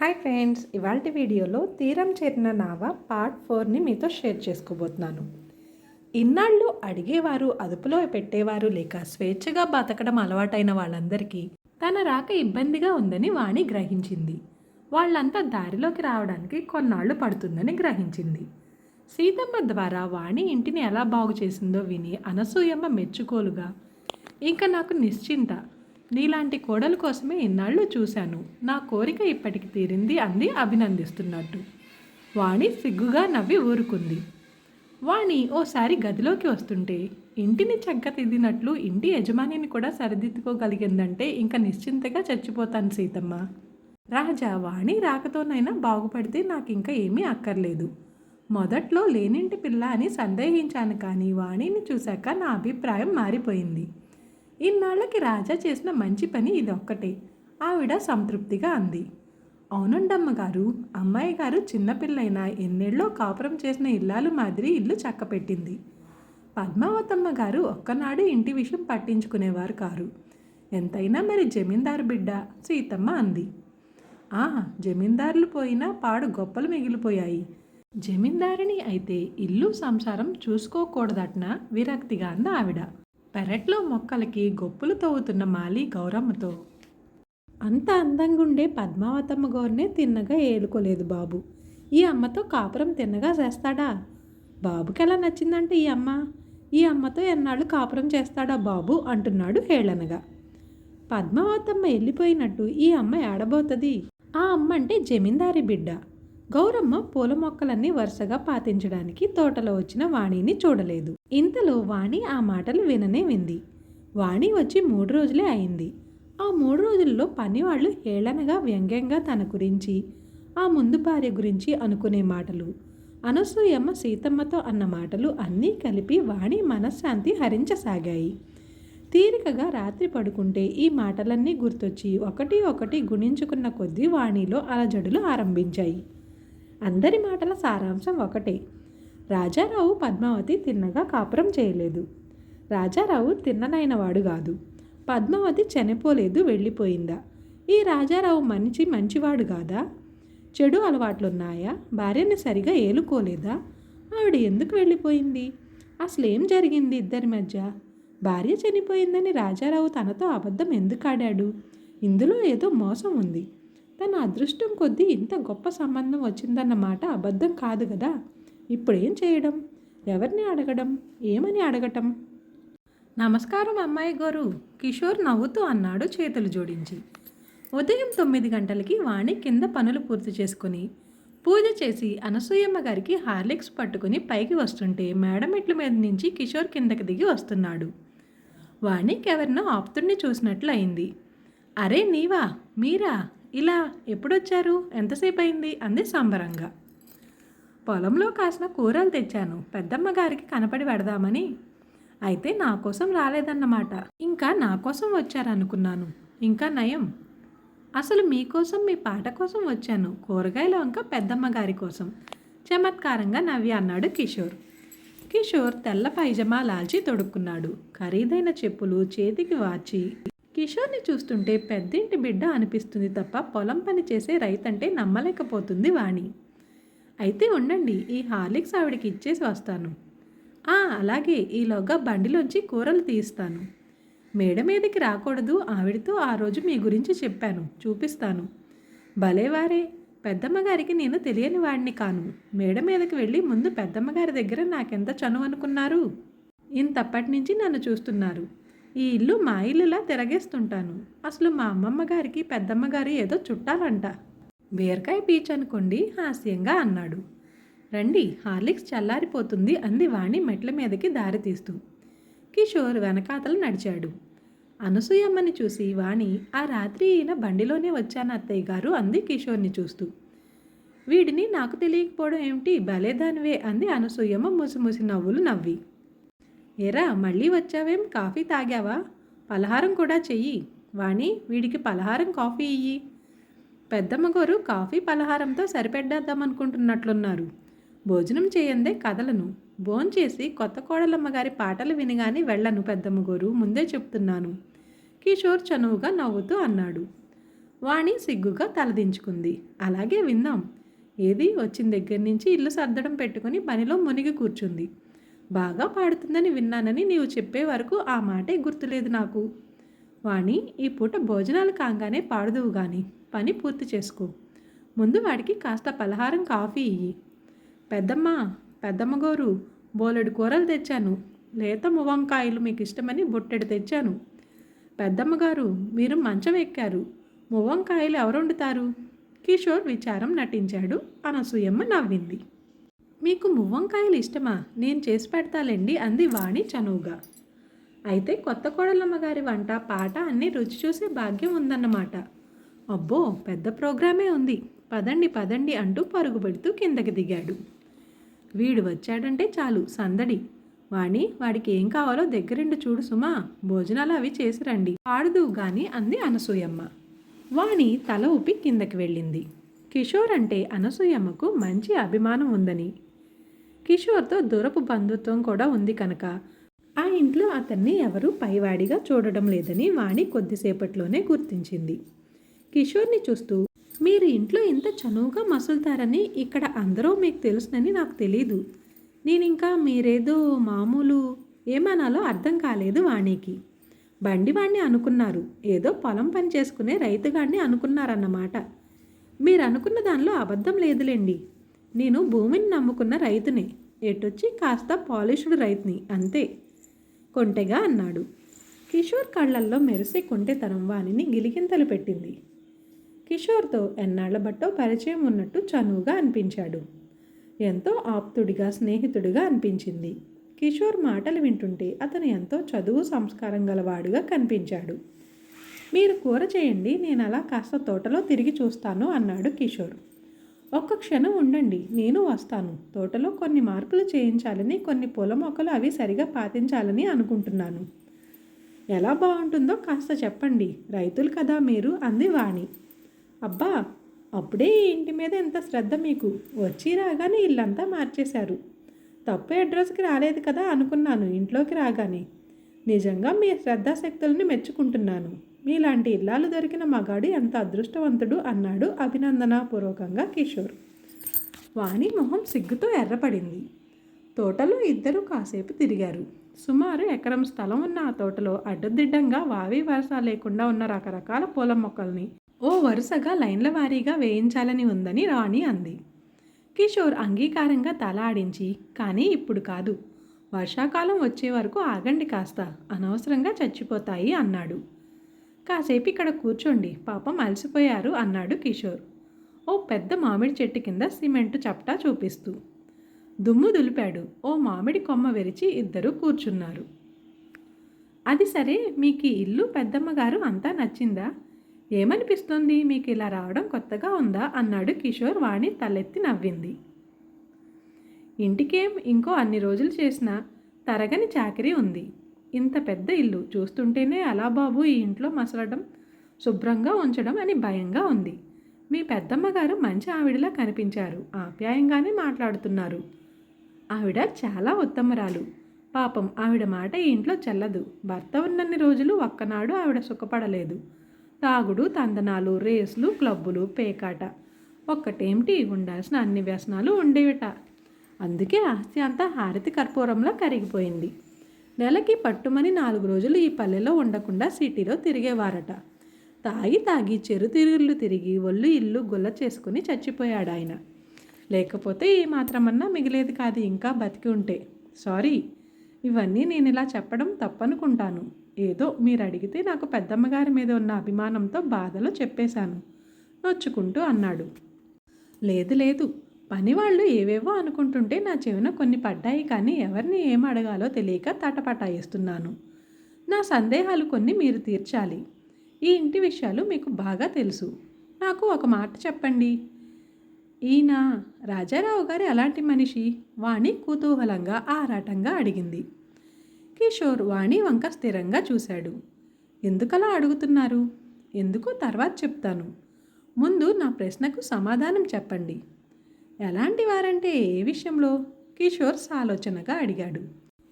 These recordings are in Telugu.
హాయ్ ఫ్రెండ్స్ ఇవాళ వీడియోలో తీరం చేరిన నావ పార్ట్ ఫోర్ని మీతో షేర్ చేసుకోబోతున్నాను. ఇన్నాళ్ళు అడిగేవారు అదుపులో పెట్టేవారు లేక స్వేచ్ఛగా బతకడం అలవాటైన వాళ్ళందరికీ తన రాక ఇబ్బందిగా ఉందని వాణి గ్రహించింది. వాళ్ళంతా దారిలోకి రావడానికి కొన్నాళ్ళు పడుతుందని గ్రహించింది. సీతమ్మ ద్వారా వాణి ఇంటిని ఎలా బాగు చేసిందో విని అనసూయమ్మ మెచ్చుకోలుగా ఇంకా నాకు నిశ్చింత నీలాంటి కోడల కోసమే ఇన్నాళ్ళు చూశాను. నా కోరిక ఇప్పటికి తీరింది అంది అభినందిస్తున్నట్టు. వాణి సిగ్గుగా నవ్వి ఊరుకుంది. వాణి ఓసారి గదిలోకి వస్తుంటే ఇంటిని చక్కదిద్దినట్లు ఇంటి యజమానిని కూడా సరిదిద్దుకోగలిగిందంటే ఇంకా నిశ్చింతగా చచ్చిపోతాను సీతమ్మ. రాజా వాణి రాకతోనైనా బాగుపడితే నాకు ఇంకా ఏమీ అక్కర్లేదు. మొదట్లో లేనింటి పిల్ల అని సందేహించాను కానీ వాణిని చూశాక నా అభిప్రాయం మారిపోయింది. ఇన్నాళ్ళకి రాజా చేసిన మంచి పని ఇదొక్కటే. ఆవిడ సంతృప్తిగా అంది. అవునండమ్మ గారు అమ్మాయి గారు చిన్నపిల్లైనా ఎన్నేళ్ళో కాపురం చేసిన ఇల్లాలు మాదిరి ఇల్లు చక్కపెట్టింది. పద్మావతమ్మ గారు ఒక్కనాడు ఇంటి విషయం పట్టించుకునేవారు కారు. ఎంతైనా మరి జమీందారు బిడ్డ? సీతమ్మ అంది. ఆ జమీందారులు పోయినా పాడు గొప్పలు మిగిలిపోయాయి. జమీందారిని అయితే ఇల్లు సంసారం చూసుకోకూడదట్న? విరక్తిగా అంది ఆవిడ. పెరట్లో మొక్కలకి గొప్పులు తవ్వుతున్న మాలి గౌరమ్మతో. అంత అందంగా ఉండే పద్మావతమ్మ గౌరినే తిన్నగా ఏలుకోలేదు బాబు. ఈ అమ్మతో కాపురం తిన్నగా చేస్తాడా? బాబుకి ఎలా నచ్చిందంటే ఈ అమ్మ. ఈ అమ్మతో ఎన్నాళ్ళు కాపురం చేస్తాడా బాబు అంటున్నాడు హేళనగా. పద్మావతమ్మ వెళ్ళిపోయినట్టు ఈ అమ్మ ఏడబోతుంది? ఆ అమ్మ అంటే జమీందారి బిడ్డ. గౌరమ్మ పూల మొక్కలన్నీ వరుసగా పాతించడానికి తోటలో వచ్చిన వాణిని చూడలేదు. ఇంతలో వాణి ఆ మాటలు విననే వింది. వాణి వచ్చి మూడు రోజులే అయింది. ఆ మూడు రోజుల్లో పనివాళ్ళు హేళనగా వ్యంగ్యంగా తన గురించి ఆ ముందు భార్య గురించి అనుకునే మాటలు అనసూయమ్మ సీతమ్మతో అన్న మాటలు అన్నీ కలిపి వాణి మనశ్శాంతి హరించసాగాయి. తీరికగా రాత్రి పడుకుంటే ఈ మాటలన్నీ గుర్తొచ్చి ఒకటి ఒకటి గుణించుకున్న కొద్దీ వాణిలో అలజడులు ఆరంభించాయి. అందరి మాటల సారాంశం ఒకటే. రాజారావు పద్మావతి తిన్నగా కాపురం చేయలేదు. రాజారావు తిన్ననైనవాడు కాదు. పద్మావతి చనిపోలేదు వెళ్ళిపోయిందా? ఈ రాజారావు మంచి మంచివాడు కాదా? చెడు అలవాట్లున్నాయా? భార్యని సరిగా ఏలుకోలేదా? ఆవిడ ఎందుకు వెళ్ళిపోయింది? అసలు ఏం జరిగింది ఇద్దరి మధ్య? భార్య చనిపోయిందని రాజారావు తనతో అబద్ధం ఎందుకు ఆడాడు? ఇందులో ఏదో మోసం ఉంది. తన అదృష్టం కొద్దీ ఇంత గొప్ప సంబంధం వచ్చిందన్నమాట అబద్ధం కాదు కదా ఇప్పుడేం చేయడం? ఎవరిని అడగడం? ఏమని అడగటం? నమస్కారం అమ్మాయి గారు. కిషోర్ నవ్వుతూ అన్నాడు చేతులు జోడించి. ఉదయం తొమ్మిది గంటలకి వాణి కింద పనులు పూర్తి చేసుకుని పూజ చేసి అనసూయమ్మ గారికి హార్లిక్స్ పట్టుకుని పైకి వస్తుంటే మేడమెట్ల మీద నుంచి కిషోర్ కిందకి దిగి వస్తున్నాడు. వాణికి ఎవరినో ఆప్తుడిని చూసినట్లు అయింది. అరే నీవా? మీరా? ఇలా ఎప్పుడొచ్చారు? ఎంతసేపు అయింది అంది సంబరంగా. పొలంలో కాసిన కూరలు తెచ్చాను. పెద్దమ్మ గారికి కనపడి పెడదామని. అయితే నా కోసం రాలేదన్నమాట. ఇంకా నా కోసం వచ్చారనుకున్నాను. ఇంకా నయం. అసలు మీకోసం మీ పాట కోసం వచ్చాను. కూరగాయల వంక పెద్దమ్మ గారి కోసం. చమత్కారంగా నవ్వి అన్నాడు కిషోర్. కిషోర్ తెల్ల పైజమా లాల్చి తొడుక్కున్నాడు. ఖరీదైన చెప్పులు చేతికి వాచి కిషోర్ని చూస్తుంటే పెద్దింటి బిడ్డ అనిపిస్తుంది తప్ప పొలం పని చేసే రైతంటే నమ్మలేకపోతుంది వాణి. అయితే ఉండండి ఈ హార్లిక్స్ ఆవిడకి ఇచ్చేసి వస్తాను. ఆ అలాగే ఈలోగా బండిలోంచి కూరలు తీస్తాను మేడ మీదకి రాకూడదు ఆవిడతో ఆ రోజు మీ గురించి చెప్పాను చూపిస్తాను. భలేవారే పెద్దమ్మగారికి నేను తెలియని వాడిని కాను. మేడ మీదకి వెళ్ళి ముందు పెద్దమ్మగారి దగ్గర నాకెంత చనువు అనుకున్నారు? ఇంతప్పటి నుంచి నన్ను చూస్తున్నారు. ఈ ఇల్లు మా ఇల్లులా తిరగేస్తుంటాను. అసలు మా అమ్మమ్మ గారికి పెద్దమ్మ గారి ఏదో చుట్టాలంట. బీరకాయ పీచ్ అనుకోండి హాస్యంగా అన్నాడు. రండి హార్లిక్స్ చల్లారిపోతుంది అంది వాణి మెట్ల మీదకి దారి తీస్తూ. కిషోర్ వెనకాతలు నడిచాడు. అనసూయమ్మని చూసి వాణి ఆ రాత్రి ఈయన బండిలోనే వచ్చాను అత్తయ్య గారు అంది కిషోర్ని చూస్తూ. వీడిని నాకు తెలియకపోవడం ఏమిటి? భలేదానివే అంది అనసూయమ్మ ముసిముసి నవ్వులు నవ్వి. ఎరా మళ్ళీ వచ్చావేం? కాఫీ తాగావా? పలహారం కూడా చెయ్యి. వాణి వీడికి పలహారం కాఫీ ఇయ్యి. పెద్దమ్మగారు కాఫీ పలహారంతో సరిపెట్టేద్దామనుకుంటున్నట్లున్నారు భోజనం చేయందే కదలను. భోంచేసి కొత్త కోడలమ్మగారి పాటలు వినగానే వెళ్ళను పెద్దమ్మగోరు ముందే చెప్తున్నాను. కిషోర్ చనువుగా నవ్వుతూ అన్నాడు. వాణి సిగ్గుగా తలదించుకుంది అలాగే విందాం ఏది? వచ్చిన దగ్గర నుంచి ఇల్లు సర్దడం పెట్టుకుని పనిలో మునిగి కూర్చుంది. బాగా పాడుతుందని విన్నానని నీవు చెప్పే వరకు ఆ మాటే గుర్తులేదు నాకు. వాణి ఈ పూట భోజనాలు కాగానే పాడదువు గాని పని పూర్తి చేసుకో. ముందు వాడికి కాస్త పలహారం కాఫీ ఇయ్యి. పెద్దమ్మ పెద్దమ్మ గోరు బోలెడు కూరలు తెచ్చాను. లేత మువంకాయలు మీకు ఇష్టమని బుట్టెడు తెచ్చాను. పెద్దమ్మగారు మీరు మంచం ఎక్కారు. మువ్వంకాయలు ఎవరు వండుతారు? కిషోర్ విచారం నటించాడు అనసూయమ్మ నవ్వింది. మీకు మువ్వంకాయలు ఇష్టమా? నేను చేసి పెడతాలేండి అంది వాణి చనువుగా. అయితే కొత్త కోడలమ్మగారి వంట పాట అన్నీ రుచి చూసే భాగ్యం ఉందన్నమాట. అబ్బో పెద్ద ప్రోగ్రామే ఉంది. పదండి పదండి అంటూ పరుగు పెడుతూ కిందకి దిగాడు. వీడు వచ్చాడంటే చాలు సందడి. వాణి వాడికి ఏం కావాలో దగ్గరుండి చూడు సుమా భోజనాలు అవి చేసిరండి ఆడదు గాని అంది అనసూయమ్మ. వాణి తల ఊపి కిందకి వెళ్ళింది. కిషోర్ అంటే అనసూయమ్మకు మంచి అభిమానం ఉందని. కిషోర్తో దూరపు బంధుత్వం కూడా ఉంది కనుక. ఆ ఇంట్లో అతన్ని ఎవరూ పైవాడిగా చూడడం లేదని వాణి కొద్దిసేపట్లోనే గుర్తించింది. కిషోర్ని చూస్తూ మీరు ఇంట్లో ఇంత చనువుగా మసులుతారని ఇక్కడ అందరూ మీకు తెలుసునని నాకు తెలీదు. నేనింకా మీరేదో మామూలు ఏమనాలో అర్థం కాలేదు వాణికి. బండివాణ్ణి అనుకున్నారు. ఏదో పొలం పని చేసుకునే రైతుగాడిని అనుకున్నారన్నమాట. మీరు అనుకున్న దానిలో అబద్ధం లేదులేండి. నేను భూమిని నమ్ముకున్న రైతుని. ఎటొచ్చి కాస్త పాలిష్డ్ రైతుని అంతే. కొంటెగా అన్నాడు. కిషోర్ కళ్ళల్లో మెరిసే కొంటెతనం వాణిని గిలిగింతలు పెట్టింది. కిషోర్తో ఎన్నాళ్ళ బట్టో పరిచయం ఉన్నట్టు చనువుగా అనిపించాడు. ఎంతో ఆప్తుడిగా స్నేహితుడిగా అనిపించింది. కిషోర్ మాటలు వింటుంటే అతను ఎంతో చదువు సంస్కారం గలవాడుగా కనిపించాడు. మీరు కూర చేయండి నేను అలా కాస్త తోటలో తిరిగి చూస్తాను అన్నాడు కిషోర్. ఒక్క క్షణం ఉండండి నేను వస్తాను. తోటలో కొన్ని మార్పులు చేయించాలని కొన్ని పూల మొక్కలు అవి సరిగా పాతించాలని అనుకుంటున్నాను. ఎలా బాగుంటుందో కాస్త చెప్పండి. రైతులు కదా మీరు అంది వాణి అబ్బా అప్పుడే ఈ ఇంటి మీద ఎంత శ్రద్ధ మీకు. వచ్చి రాగానే ఇల్లంతా మార్చేశారు. తప్పు అడ్రస్కి రాలేదు కదా అనుకున్నాను ఇంట్లోకి రాగానే. నిజంగా మీ శ్రద్ధాశక్తులను మెచ్చుకుంటున్నాను. మీలాంటి ఇల్లాలు దొరికిన మగాడు ఎంత అదృష్టవంతుడు అన్నాడు అభినందనపూర్వకంగా కిషోర్. వాణి మొహం సిగ్గుతో ఎర్రపడింది. తోటలో ఇద్దరు కాసేపు తిరిగారు. సుమారు ఎకరం స్థలం ఉన్న ఆ తోటలో అడ్డదిడ్డంగా వావి వరస లేకుండా ఉన్న రకరకాల పూల మొక్కల్ని ఓ వరుసగా లైన్ల వారీగా వేయించాలని ఉందని రాణి అంది. కిషోర్ అంగీకారంగా తల ఆడించి కానీ ఇప్పుడు కాదు. వర్షాకాలం వచ్చే వరకు ఆగండి కాస్త. అనవసరంగా చచ్చిపోతాయి అన్నాడు. కాసేపు ఇక్కడ కూర్చోండి. పాపం అలసిపోయారు అన్నాడు కిషోర్. ఓ పెద్ద మామిడి చెట్టు కింద సిమెంటు చప్టా చూపిస్తూ. దుమ్ము దులిపాడు. ఓ మామిడి కొమ్మ విరిచి ఇద్దరు కూర్చున్నారు. అది సరే మీకు ఈ ఇల్లు పెద్దమ్మగారు అంతా నచ్చిందా? ఏమనిపిస్తుంది? మీకు ఇలా రావడం కొత్తగా ఉందా? అన్నాడు కిషోర్ వాణి తలెత్తి నవ్వింది. ఇంటికేం ఇంకో అన్ని రోజులు చేసినా తరగని చాకరీ ఉంది. ఇంత పెద్ద ఇల్లు చూస్తుంటేనే అలా బాబు ఈ ఇంట్లో మసలడం శుభ్రంగా ఉంచడం అని భయంగా ఉంది. మీ పెద్దమ్మ గారు మంచి ఆవిడలా కనిపించారు. ఆప్యాయంగానే మాట్లాడుతున్నారు. ఆవిడ చాలా ఉత్తమరాలు. పాపం ఆవిడ మాట ఈ ఇంట్లో చెల్లదు. భర్త ఉన్నన్ని రోజులు ఒక్కనాడు ఆవిడ సుఖపడలేదు. తాగుడు తందనాలు రేసులు క్లబ్బులు పేకాట. ఒక్కటేమిటి? ఉండాల్సిన అన్ని వ్యసనాలు ఉండేవిట. అందుకే ఆస్తి అంతా హారతి కర్పూరంలో కరిగిపోయింది. నెలకి పట్టుమని నాలుగు రోజులు ఈ పల్లెలో ఉండకుండా సిటీలో తిరిగేవారట. తాగి తాగి చెరుతిరుళ్ళు తిరిగి ఒళ్ళు ఇల్లు గుల్ల చేసుకుని చచ్చిపోయాడు ఆయన లేకపోతే ఏ మాత్రమన్నా మిగిలేది కాదు ఇంకా బతికి ఉంటే. సారీ ఇవన్నీ నేను ఇలా చెప్పడం తప్పనుకుంటాను. ఏదో మీరు అడిగితే నాకు పెద్దమ్మగారి మీద ఉన్న అభిమానంతో బాధలో చెప్పేశాను. నొచ్చుకుంటూ అన్నాడు. లేదు లేదు పనివాళ్ళు ఏవేవో అనుకుంటుంటే నా చెవిన కొన్ని పడ్డాయి కానీ ఎవరిని ఏం అడగాలో తెలియక తటపటాయిస్తున్నాను నా సందేహాలు కొన్ని మీరు తీర్చాలి. ఈ ఇంటి విషయాలు మీకు బాగా తెలుసు. నాకు ఒక మాట చెప్పండి. ఈయన రాజారావు గారి అలాంటి మనిషి? వాణి కుతూహలంగా ఆరాటంగా అడిగింది. కిషోర్ వాణి వంక స్థిరంగా చూశాడు. ఎందుకలా అడుగుతున్నారు? ఎందుకు తర్వాత చెప్తాను. ముందు నా ప్రశ్నకు సమాధానం చెప్పండి. ఎలాంటి వారంటే ఏ విషయంలో? కిషోర్ సాలోచనగా అడిగాడు.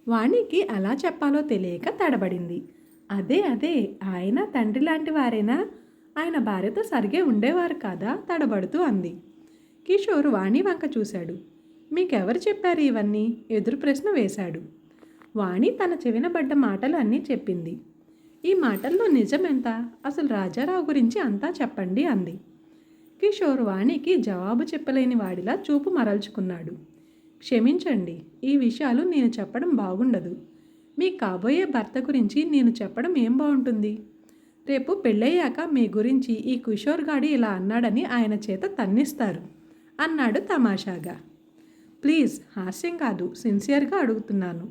వాణికి ఎలా చెప్పాలో తెలియక తడబడింది. అదే అదే ఆయన తండ్రి లాంటి వారేనా? ఆయన భార్యతో సరిగే ఉండేవారు కాదా? తడబడుతూ అంది. కిషోర్ వాణి వంక చూశాడు. మీకెవరు చెప్పారు ఇవన్నీ? ఎదురు ప్రశ్న వేశాడు. వాణి తన చెవినబడ్డ మాటలు అన్నీ చెప్పింది. ఈ మాటల్లో నిజమెంత? అసలు రాజారావు గురించి అంతా చెప్పండి అంది. కిషోర్ వాణికి జవాబు చెప్పలేని వాడిలా చూపు మరల్చుకున్నాడు. క్షమించండి ఈ విషయాలు నేను చెప్పడం బాగుండదు. మీ కాబోయే భర్త గురించి నేను చెప్పడం ఏం బాగుంటుంది? రేపు పెళ్ళయ్యాక మీ గురించి ఈ కిషోర్ గాడి ఇలా అన్నాడని ఆయన చేత తన్నిస్తారు అన్నాడు తమాషాగా. ప్లీజ్ హాస్యం కాదు సిన్సియర్గా అడుగుతున్నాను.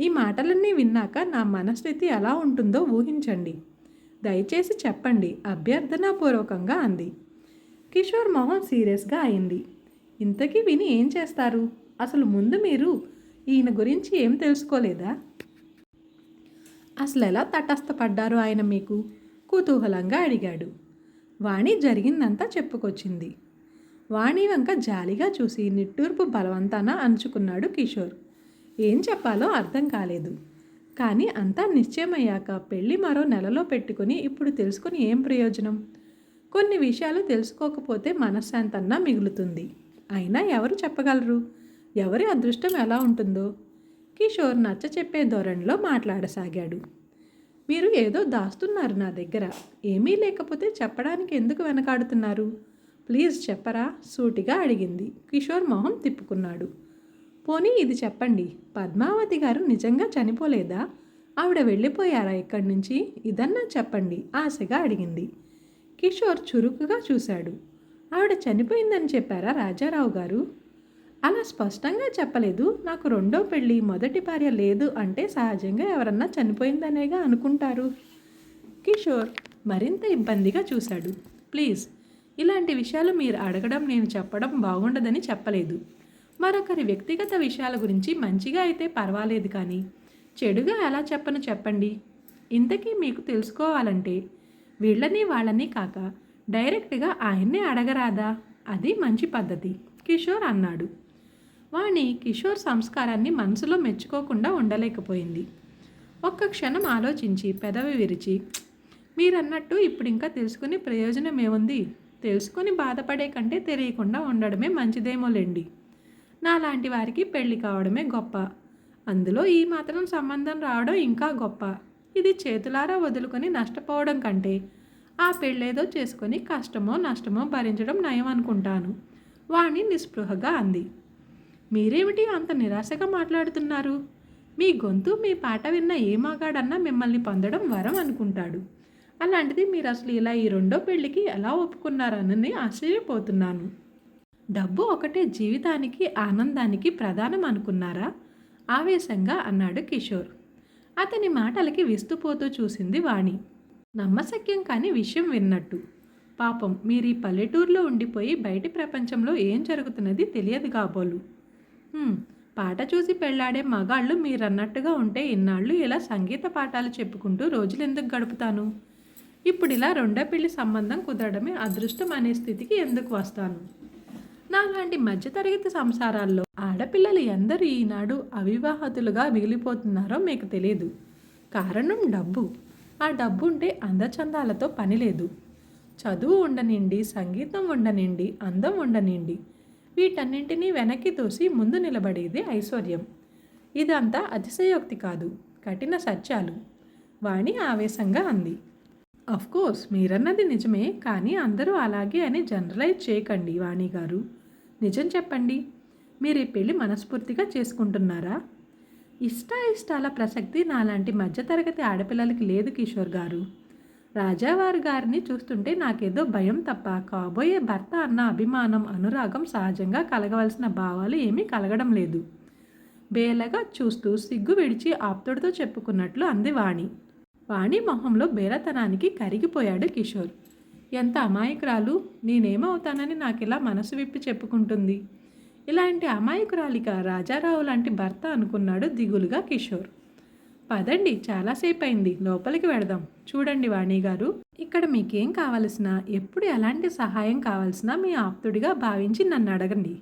ఈ మాటలన్నీ విన్నాక నా మనస్థితి ఎలా ఉంటుందో ఊహించండి. దయచేసి చెప్పండి అభ్యర్థనాపూర్వకంగా అంది. కిషోర్ మొహం సీరియస్గా అయింది. ఇంతకీ విని ఏం చేస్తారు? అసలు ముందు మీరు ఈయన గురించి ఏం తెలుసుకోలేదా? అసలు ఎలా తటస్థపడ్డారు ఆయన మీకు? కుతూహలంగా అడిగాడు. వాణి జరిగిందంతా చెప్పుకొచ్చింది. వాణి వంక జాలిగా చూసి నిట్టూర్పు బలవంతాన అంచుకున్నాడు కిషోర్. ఏం చెప్పాలో అర్థం కాలేదు. కానీ అంతా నిశ్చయమయ్యాక పెళ్ళి మరో నెలలో పెట్టుకుని ఇప్పుడు తెలుసుకుని ఏం ప్రయోజనం? కొన్ని విషయాలు తెలుసుకోకపోతే మనశ్శాంతన్నా మిగులుతుంది. అయినా ఎవరు చెప్పగలరు? ఎవరి అదృష్టం ఎలా ఉంటుందో? కిషోర్ నచ్చ చెప్పే ధోరణిలో మాట్లాడసాగాడు. మీరు ఏదో దాస్తున్నారు నా దగ్గర. ఏమీ లేకపోతే చెప్పడానికి ఎందుకు వెనకాడుతున్నారు? ప్లీజ్ చెప్పరా? సూటిగా అడిగింది. కిషోర్ మొహం తిప్పుకున్నాడు. పోనీ ఇది చెప్పండి. పద్మావతి గారు నిజంగా చనిపోలేదా? ఆవిడ వెళ్ళిపోయారా ఇక్కడి నుంచి ఇదన్నా చెప్పండి. ఆశగా అడిగింది. కిషోర్ చురుకుగా చూశాడు. ఆవిడ చనిపోయిందని చెప్పారా రాజారావు గారు? అలా స్పష్టంగా చెప్పలేదు. నాకు రెండో పెళ్ళి మొదటి భార్య లేదు అంటే సహజంగా ఎవరన్నా చనిపోయిందనేగా అనుకుంటారు. కిషోర్ మరింత ఇబ్బందిగా చూశాడు. ప్లీజ్ ఇలాంటి విషయాలు మీరు అడగడం నేను చెప్పడం బాగుండదని చెప్పలేదు. మరొకరి వ్యక్తిగత విషయాల గురించి మంచిగా అయితే పర్వాలేదు కానీ చెడుగా ఎలా చెప్పను చెప్పండి. ఇంతకీ మీకు తెలుసుకోవాలంటే వీళ్ళని వాళ్ళని కాక డైరెక్ట్గా ఆయన్నే అడగరాదా? అది మంచి పద్ధతి కిషోర్ అన్నాడు. వాణి కిషోర్ సంస్కారాన్ని మనసులో మెచ్చుకోకుండా ఉండలేకపోయింది. ఒక్క క్షణం ఆలోచించి పెదవి విరిచి మీరన్నట్టు ఇప్పుడు ఇంకా తెలుసుకునే ప్రయోజనం ఏముంది? తెలుసుకొని బాధపడే కంటే తెలియకుండా ఉండడమే మంచిదేమోలేండి. నాలాంటి వారికి పెళ్ళి కావడమే గొప్ప. అందులో ఈ మాత్రం సంబంధం రావడం ఇంకా గొప్ప. ఇది చేతులారా వదులుకొని నష్టపోవడం కంటే ఆ పెళ్ళేదో చేసుకొని కష్టమో నష్టమో భరించడం నయం అనుకుంటాను వాణి నిస్పృహగా అంది. మీరేమిటి అంత నిరాశగా మాట్లాడుతున్నారు? మీ గొంతు మీ పాట విన్న ఏ మగాడన్నా మిమ్మల్ని పొందడం వరం అనుకుంటాడు. అలాంటిది మీరు అసలు ఇలా ఈ రెండో పెళ్ళికి ఎలా ఒప్పుకున్నారని ఆశ్చర్యపోతున్నాను. డబ్బు ఒకటే జీవితానికి ఆనందానికి ప్రధానం అనుకున్నారా? ఆవేశంగా అన్నాడు కిషోర్. అతని మాటలకి విస్తుపోతూ చూసింది వాణి. నమ్మశక్యం కాని విషయం విన్నట్టు. పాపం మీరు ఈ పల్లెటూరులో ఉండిపోయి బయటి ప్రపంచంలో ఏం జరుగుతున్నది తెలియదు కాబోలు. పాట చూసి పెళ్ళాడే మగాళ్ళు మీరన్నట్టుగా ఉంటే ఇన్నాళ్ళు ఇలా సంగీత పాఠాలు చెప్పుకుంటూ రోజులు ఎందుకు గడుపుతాను? ఇప్పుడు ఇలా రెండో పెళ్ళి సంబంధం కుదరడమే అదృష్టం అనే స్థితికి ఎందుకు వస్తాను? నాలాంటి మధ్యతరగతి సంసారాల్లో ఆడపిల్లలు ఎందరు ఈనాడు అవివాహతులుగా మిగిలిపోతున్నారో మీకు తెలియదు. కారణం డబ్బు. ఆ డబ్బు ఉంటే అందచందాలతో పని లేదు. చదువు ఉండనిండి సంగీతం ఉండనిండి అందం ఉండనిండి వీటన్నింటినీ వెనక్కి తోసి ముందు నిలబడేది ఐశ్వర్యం. ఇదంతా అతిశయోక్తి కాదు కఠిన సత్యాలు. వాణి ఆవేశంగా అంది. కోర్స్ మీరన్నది నిజమే కానీ అందరూ అలాగే అని జనరలైజ్ చేయకండి వాణి గారు నిజం చెప్పండి. మీరు ఈ పెళ్ళి మనస్ఫూర్తిగా చేసుకుంటున్నారా? ఇష్ట ఇష్టాల ప్రసక్తి నాలాంటి మధ్యతరగతి ఆడపిల్లలకి లేదు కిషోర్ గారు. రాజావారి గారిని చూస్తుంటే నాకేదో భయం తప్ప కాబోయే భర్త అన్న అభిమానం అనురాగం సహజంగా కలగవలసిన భావాలు ఏమీ కలగడం లేదు. బేలగా చూస్తూ సిగ్గు విడిచి ఆప్తుడితో చెప్పుకున్నట్లు అంది వాణి. వాణి మొహంలో బేరతనానికి కరిగిపోయాడు కిషోర్. ఎంత అమాయకురాలు? నేనేమవుతానని నాకు ఇలా మనసు విప్పి చెప్పుకుంటుంది. ఇలాంటి అమాయకురాలిక రాజారావు లాంటి భర్త అనుకున్నాడు దిగులుగా కిషోర్. పదండి చాలాసేపు అయింది లోపలికి వెడదాం. చూడండి వాణి గారు. ఇక్కడ మీకేం కావలసినా ఎప్పుడు ఎలాంటి సహాయం కావలసినా మీ ఆప్తుడిగా భావించి నన్ను అడగండి.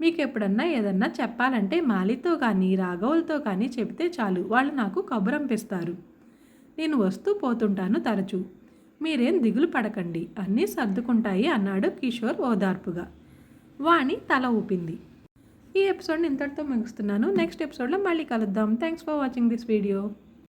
మీకు ఎప్పుడన్నా ఏదన్నా చెప్పాలంటే మాలితో కానీ రాఘవులతో కానీ చెబితే చాలు. వాళ్ళు నాకు కబురంపిస్తారు. నేను వస్తూ పోతుంటాను తరచూ. మీరేం దిగులు పడకండి అన్నీ సర్దుకుంటాయి అన్నాడు కిషోర్ ఓదార్పుగా. వాణి తల ఊపింది. ఈ ఎపిసోడ్ని ఇంతటితో ముగిస్తున్నాను. నెక్స్ట్ ఎపిసోడ్లో మళ్ళీ కలుద్దాం. Thanks for watching this video.